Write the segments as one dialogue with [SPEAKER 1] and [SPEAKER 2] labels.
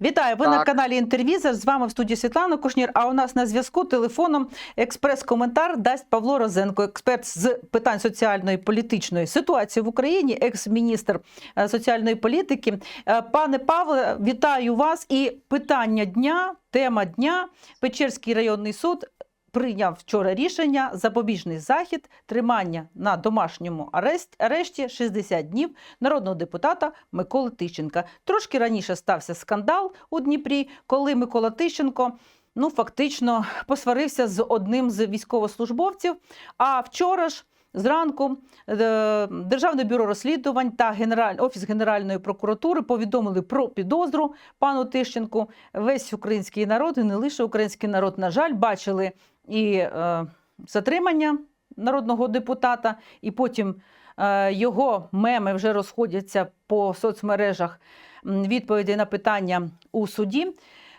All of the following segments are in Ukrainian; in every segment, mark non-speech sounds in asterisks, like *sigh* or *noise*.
[SPEAKER 1] Вітаю, ви на каналі Інтервізор. З вами в студії Світлана Кушнір. А у нас на зв'язку телефоном експрес-коментар дасть Павло Розенко, експерт з питань соціальної політичної ситуації в Україні, екс-міністр е, соціальної політики. Е, Пане Павле, вітаю вас. І питання дня, тема дня. Печерський районний суд прийняв вчора рішення запобіжний захід, тримання на домашньому арест, арешті 60 днів народного депутата Миколи Тищенка. Трошки раніше стався скандал у Дніпрі, коли Микола Тищенко ну, фактично посварився з одним з військовослужбовців. А вчора ж. Зранку е, Державне бюро розслідувань та Генераль... Офіс Генеральної прокуратури повідомили про підозру пану Тищенку. Весь український народ, і не лише український народ, на жаль, бачили і е, затримання народного депутата, і потім е, його меми вже розходяться по соцмережах відповіді на питання у суді.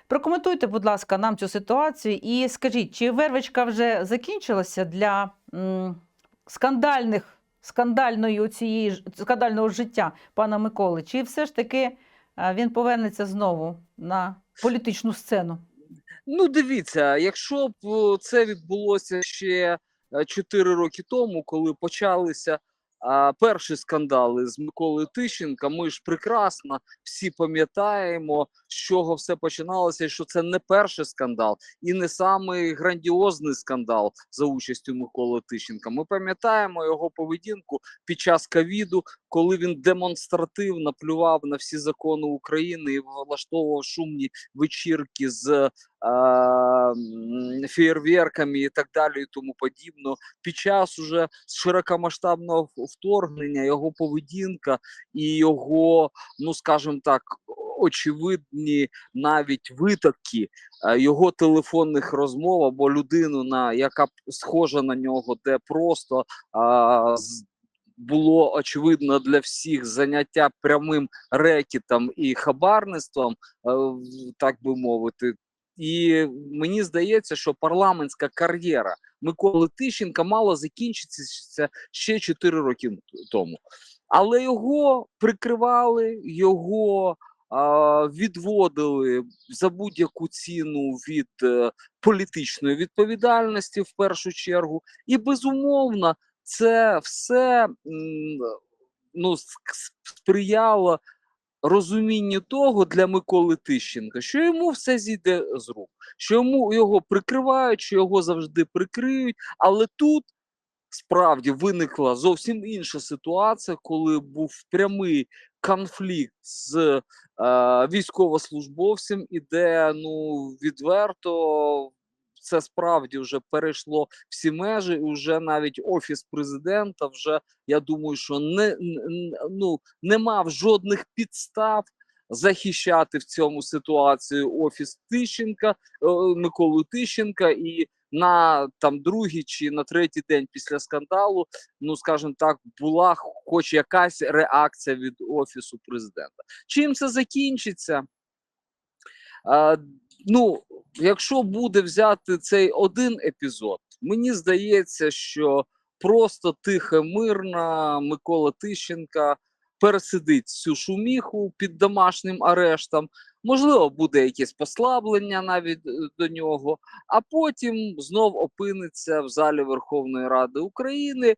[SPEAKER 1] Прокоментуйте, будь ласка, нам цю ситуацію і скажіть, чи вервичка вже закінчилася для скандальних, скандальної цієї скандального життя пана Миколи? Чи все ж таки е, він повернеться знову на політичну сцену?
[SPEAKER 2] Ну, дивіться, якщо б е, це відбулося ще 4 роки тому, коли почалися а, перші скандали з Миколою Тищенка, ми ж прекрасно всі пам'ятаємо, з чого все починалося, що це не перший скандал і не самий грандіозний скандал за участю Миколи Тищенка. Ми пам'ятаємо його поведінку під час ковіду, коли він демонстративно плював на всі закони України і влаштовував шумні вечірки з а, і так далі, і тому подібно. Під час уже широкомасштабного вторгнення його поведінка і його, ну скажімо так, очевидні навіть витоки е, його телефонних розмов або людину, на яка схожа на нього, де просто а, було очевидно для всіх заняття прямим рекетом і хабарництвом, е, так би мовити. І мені здається, що парламентська кар'єра Миколи Тищенка мала закінчитися ще 4 роки тому. Але його прикривали, його а, відводили за будь-яку ціну від е, політичної відповідальності в першу чергу. І безумовно, це все м, ну, сприяло розумінню того для Миколи Тищенка, що йому все зійде з рук, що йому його прикривають, що його завжди прикриють. Але тут справді виникла зовсім інша ситуація, коли був прямий конфлікт з е, військовослужбовцем, і де ну відверто це справді вже перейшло всі межі, і вже навіть офіс президента вже я думаю, що не ну не мав жодних підстав. Захищати в цьому ситуації офіс Тищенка, е, Миколу Тищенка, і на там другий чи на третій день після скандалу, ну скажімо так, була хоч якась реакція від офісу президента. Чим це закінчиться? А, ну, якщо буде взяти цей один епізод, мені здається, що просто тихо, мирно Микола Тищенка пересидить цю шуміху під домашнім арештом. Можливо, буде якесь послаблення навіть е, до нього, а потім знов опиниться в залі Верховної Ради України, е,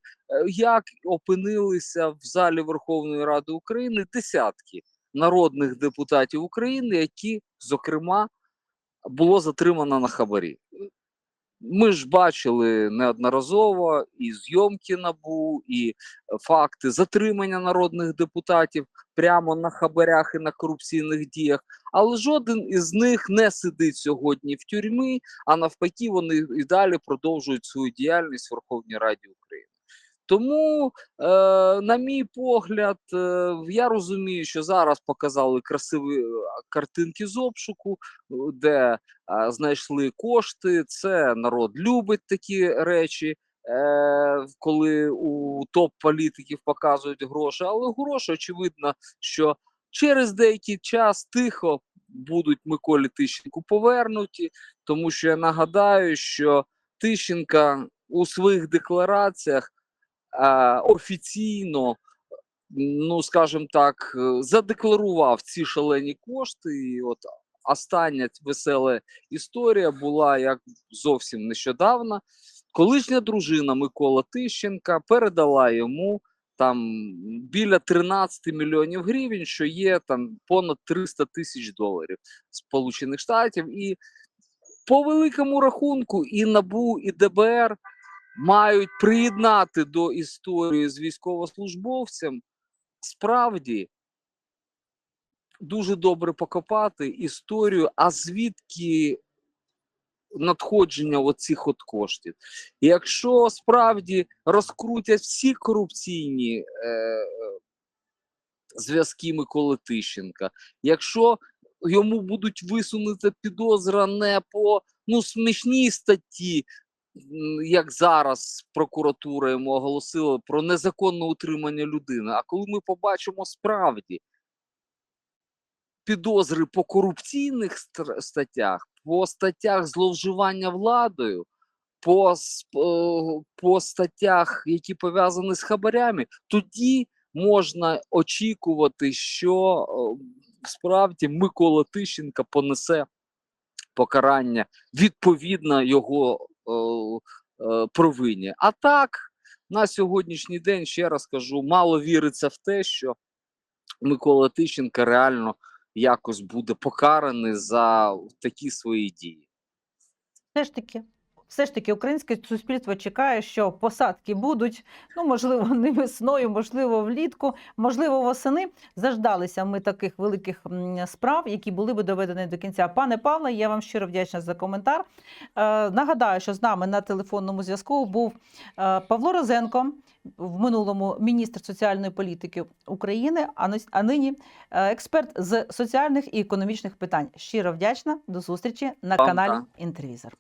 [SPEAKER 2] як опинилися в залі Верховної Ради України десятки народних депутатів України, які, зокрема, було затримано на хабарі. Ми ж бачили неодноразово і зйомки набу, і е, факти затримання народних депутатів прямо на хабарях і на корупційних діях. Але жоден із них не сидить сьогодні в тюрмі, а навпаки, вони і далі продовжують свою діяльність в Верховній Раді України. Тому, е, на мій погляд, е, я розумію, що зараз показали красиві е, картинки з обшуку, е, де а, знайшли кошти. Це народ любить такі речі, е, коли у топ-політиків показують гроші. Але гроші, очевидно, що через деякий час тихо будуть Миколі Тищенку повернуті, тому що я нагадаю, що Тищенка у своїх деклараціях е, офіційно. Ну, скажімо так, е, задекларував ці шалені кошти, і от остання весела історія була як зовсім нещодавно. Колишня дружина Микола Тищенка передала йому там біля 13 мільйонів гривень, що є там понад 300 тисяч доларів Сполучених Штатів. І по великому рахунку і НАБУ, і ДБР мають приєднати до історії з військовослужбовцем справді дуже добре покопати історію, а звідки надходження оцих от коштів. Якщо справді розкрутять всі корупційні е, е, зв'язки Миколи Тищенка, якщо йому будуть висунути підозра не по ну, смішній статті, як зараз прокуратура йому оголосила про незаконне утримання людини. А коли ми побачимо справді підозри по корупційних статтях, по статтях зловживання владою, по, по статтях, які пов'язані з хабарями, тоді можна очікувати, що справді Микола Тищенка понесе покарання відповідно його провині. А так, на сьогоднішній день, ще раз кажу, мало віриться в те, що Микола Тищенка реально якось буде покараний за такі свої дії.
[SPEAKER 1] Все ж таки, все ж таки, українське суспільство чекає, що посадки будуть. Ну, можливо, *laughs* не весною, можливо, влітку, можливо, восени. Заждалися ми таких великих справ, які були би доведені до кінця. Пане Павле, я вам щиро вдячна за коментар. Е, нагадаю, що з нами на телефонному зв'язку був е, Павло Розенко, в минулому міністр соціальної політики України, а нині е, експерт з соціальних і економічних питань. Щиро вдячна. До зустрічі на каналі. Інтервізор.